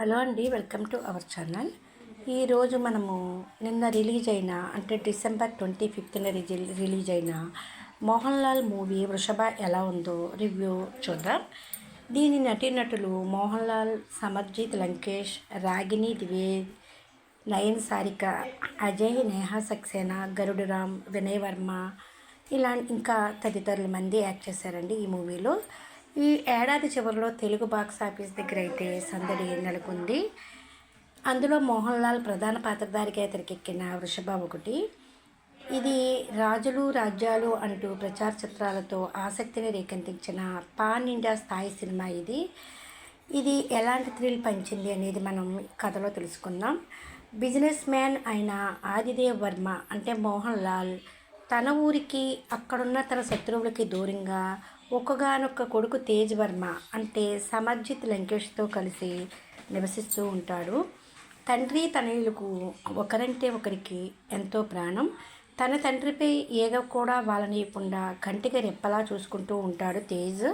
Hello అండి welcome to our channel. ఈరోజు మనము నిన్న రిలీజ్ అయిన అంటే డిసెంబర్ ట్వంటీ ఫిఫ్త్న రిలీజ్ అయిన మోహన్ లాల్ మూవీ వృషభ ఎలా ఉందో రివ్యూ చూద్దాం. దీని నటీనటులు మోహన్ లాల్ సమర్జిత్ లంకేష్ రాగిణి ద్వివేద్ నయన్ సారిక అజయ్ నేహా సక్సేనా గరుడురామ్ వినయ్ వర్మ ఇలా ఇంకా తదితరుల మంది యాక్ట్ చేశారండి ఈ మూవీలో. ఈ ఏడాది చివరిలో తెలుగు బాక్స్ ఆఫీస్ దగ్గర అయితే సందడి నెలకొంది. అందులో మోహన్ లాల్ ప్రధాన పాత్రధారిగా తెరకెక్కిన వృషభ ఒకటి. ఇది రాజులు రాజ్యాలు అంటూ ప్రచార చిత్రాలతో ఆసక్తిని రేకెత్తించిన పాన్ ఇండియా స్థాయి సినిమా ఇది. ఇది ఎలాంటి థ్రిల్ పంచింది అనేది మనం కథలో తెలుసుకుందాం. బిజినెస్ మ్యాన్ అయిన ఆదిదేవ్ వర్మ అంటే మోహన్ లాల్ తన ఊరికి అక్కడున్న తన శత్రువులకి దూరంగా ఒక్కగానొక్క కొడుకు తేజ్ వర్మ అంటే సమర్జిత్ లంకేష్తో కలిసి నివసిస్తూ ఉంటాడు. తండ్రి తనయులకు ఒకరంటే ఒకరికి ఎంతో ప్రాణం. తన తండ్రిపై ఏగ కూడా వాళ్ళనియకుండా కంటికి రెప్పలా చూసుకుంటూ ఉంటాడు తేజ్.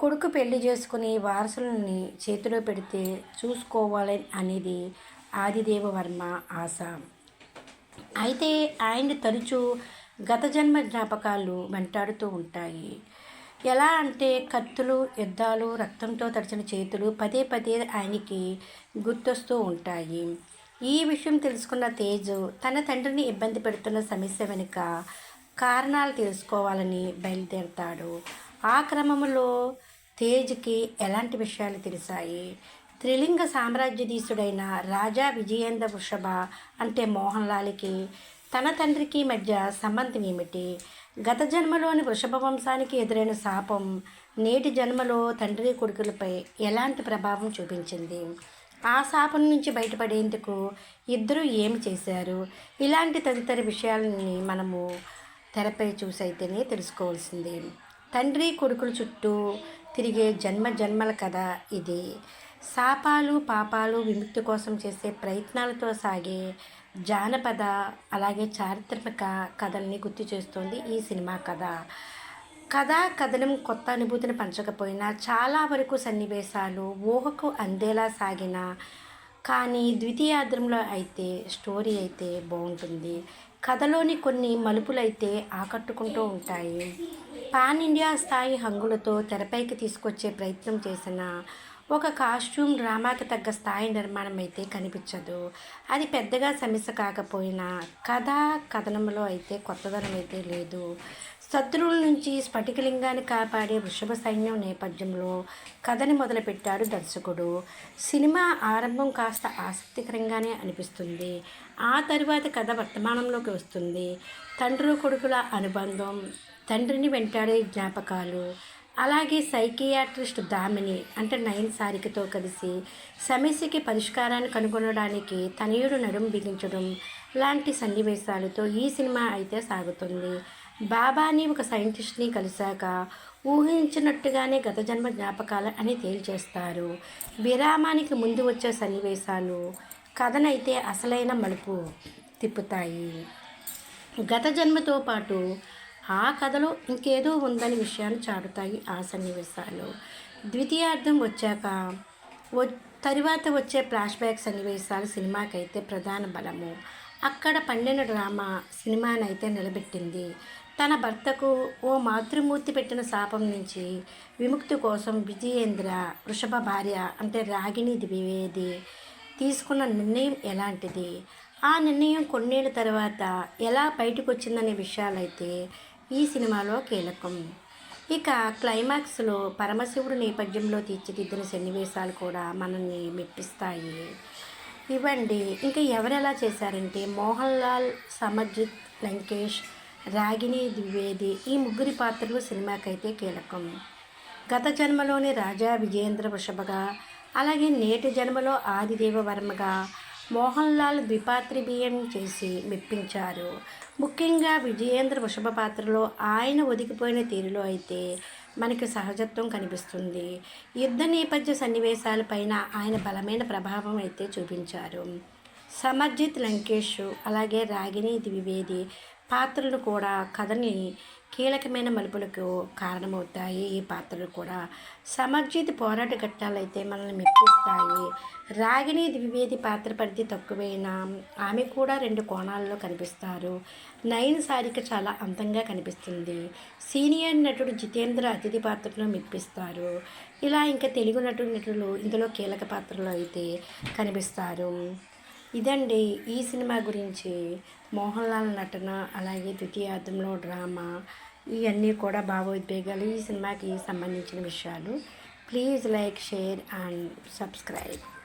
కొడుకు పెళ్ళి చేసుకుని వారసులని చేతిలో పెడితే చూసుకోవాలి అనేది ఆదిదేవ వర్మ ఆశ. అయితే ఆయన తరచూ గత జన్మ జ్ఞాపకాలు వెంటాడుతూ ఉంటాయి. ఎలా అంటే కత్తులు యుద్ధాలు రక్తంతో తడిచిన చేతులు పదే పదే ఆయనకి గుర్తొస్తూ ఉంటాయి. ఈ విషయం తెలుసుకున్న తేజు తన తండ్రిని ఇబ్బంది పెడుతున్న సమస్య వెనుక కారణాలు తెలుసుకోవాలని బయలుదేరతాడు. ఆ క్రమంలో తేజ్కి ఎలాంటి విషయాలు తెలిసాయి? త్రిలింగ సామ్రాజ్యధీశుడైన రాజా విజయేంద్ర వృషభ అంటే మోహన్ లాల్కి తన తండ్రికి మధ్య సంబంధం ఏమిటి? గత జన్మలోని వృషభ వంశానికి ఎదురైన శాపం నేటి జన్మలో తండ్రి కొడుకులపై ఎలాంటి ప్రభావం చూపించింది? ఆ శాపం నుంచి బయటపడేందుకు ఇద్దరు ఏమి చేశారు? ఇలాంటి తదితర విషయాలని మనము తెరపై చూసైతేనే తెలుసుకోవాల్సింది. తండ్రి కొడుకుల చుట్టూ తిరిగే జన్మ జన్మల కథ ఇది. శాపాలు పాపాలు విముక్తి కోసం చేసే ప్రయత్నాలతో సాగే జానపద అలాగే చారిత్రక కథల్ని గుర్తు చేస్తోంది ఈ సినిమా కథ. కథ కథనం కొత్త అనుభూతిని పంచకపోయినా చాలా వరకు సన్నివేశాలు ఊహకు అందేలా సాగిన కానీ ద్వితీయార్థంలో అయితే స్టోరీ అయితే బాగుంటుంది. కథలోని కొన్ని మలుపులైతే ఆకట్టుకుంటూ ఉంటాయి. పాన్ ఇండియా స్థాయి హంగులతో తెరపైకి తీసుకొచ్చే ప్రయత్నం చేసిన ఒక కాస్ట్యూమ్ డ్రామాకి తగ్గ స్థాయి నిర్మాణం అయితే కనిపించదు. అది పెద్దగా సమస్య కాకపోయినా కథ కథనంలో అయితే కొత్తదనం అయితే లేదు. శత్రువుల నుంచి స్ఫటికలింగాన్ని కాపాడే వృషభ సైన్యం నేపథ్యంలో కథని మొదలుపెట్టాడు దర్శకుడు. సినిమా ఆరంభం కాస్త ఆసక్తికరంగానే అనిపిస్తుంది. ఆ తరువాత కథ వర్తమానంలోకి వస్తుంది. తండ్రి కొడుకుల అనుబంధం తండ్రిని వెంటాడే జ్ఞాపకాలు అలాగే సైకియాట్రిస్ట్ దామిని అంటే నయన్ సారికతో కలిసి సమస్యకి పరిష్కారాన్ని కనుగొనడానికి తనయుడు నడుం బిగించడం లాంటి సన్నివేశాలతో ఈ సినిమా అయితే సాగుతుంది. బాబాని ఒక సైంటిస్ట్ని కలిశాక ఊహించినట్టుగానే గత జన్మ జ్ఞాపకాలు అని తేల్చేస్తారు. విరామానికి ముందు వచ్చే సన్నివేశాలు కథనైతే అసలైన మలుపు తిప్పుతాయి. గత జన్మతో పాటు ఆ కథలో ఇంకేదో ఉందని విషయాన్ని చాటుతాయి ఆ సన్నివేశాలు. ద్వితీయార్థం వచ్చాక వ తరువాత వచ్చే ఫ్లాష్ బ్యాక్ సన్నివేశాలు సినిమాకైతే ప్రధాన బలము. అక్కడ పండిన డ్రామా సినిమానైతే నిలబెట్టింది. తన భర్తకు ఓ మాతృమూర్తి పెట్టిన శాపం నుంచి విముక్తి కోసం విజయేంద్ర వృషభ భార్య అంటే రాగిణి ద్వివేది తీసుకున్న నిర్ణయం ఎలాంటిది? ఆ నిర్ణయం కొన్నేళ్ళ తర్వాత ఎలా బయటకు వచ్చిందనే విషయాలైతే ఈ సినిమాలో కీలకం. ఇక క్లైమాక్స్లో పరమశివుడు నేపథ్యంలో తీర్చిదిద్దిన సన్నివేశాలు కూడా మనల్ని మెప్పిస్తాయి. ఇవ్వండి ఇంకా ఎవరు ఎలా చేశారంటే మోహన్ లాల్ సమర్జిత్ లంకేష్ రాగిణి ద్వివేది ఈ ముగ్గురి పాత్రలు సినిమాకైతే కీలకం. గత జన్మలోని రాజా విజయేంద్ర వృషభగా అలాగే నేటి జన్మలో ఆదిదేవ వర్మగా మోహన్ లాల్ ద్విపాత్రిబీయం చేసి మెప్పించారు. ముఖ్యంగా విజయేంద్ర వృషభ పాత్రలో ఆయన ఒదిగిపోయిన తీరులో అయితే మనకి సహజత్వం కనిపిస్తుంది. యుద్ధ నేపథ్య సన్నివేశాలపైన ఆయన బలమైన ప్రభావం అయితే చూపించారు. సమర్జిత్ లంకేష్ అలాగే రాగిణి ద్వివేది పాత్రలు కూడా కథని కీలకమైన మలుపులకు కారణమవుతాయి. ఈ పాత్రలు కూడా సమర్జిత్ పోరాట ఘట్టాలైతే మనల్ని మెప్పిస్తాయి. రాగిణి ద్వివేది పాత్ర పరిధి తక్కువైనా ఆమె కూడా రెండు కోణాల్లో కనిపిస్తారు. నయన్ సారిక చాలా అందంగా కనిపిస్తుంది. సీనియర్ నటుడు జితేంద్ర అతిథి పాత్రలో మెప్పిస్తారు. ఇలా ఇంకా తెలుగు నటుడు నటులు ఇందులో కీలక పాత్రలు అయితే కనిపిస్తారు. ఇదండి ఈ సినిమా గురించి. మోహన్ లాల్ నటన అలాగే ద్వితీయార్థంలో డ్రామా ఇవన్నీ కూడా భావోద్వేగాలు ఈ సినిమాకి సంబంధించిన విషయాలు. Please like share and subscribe.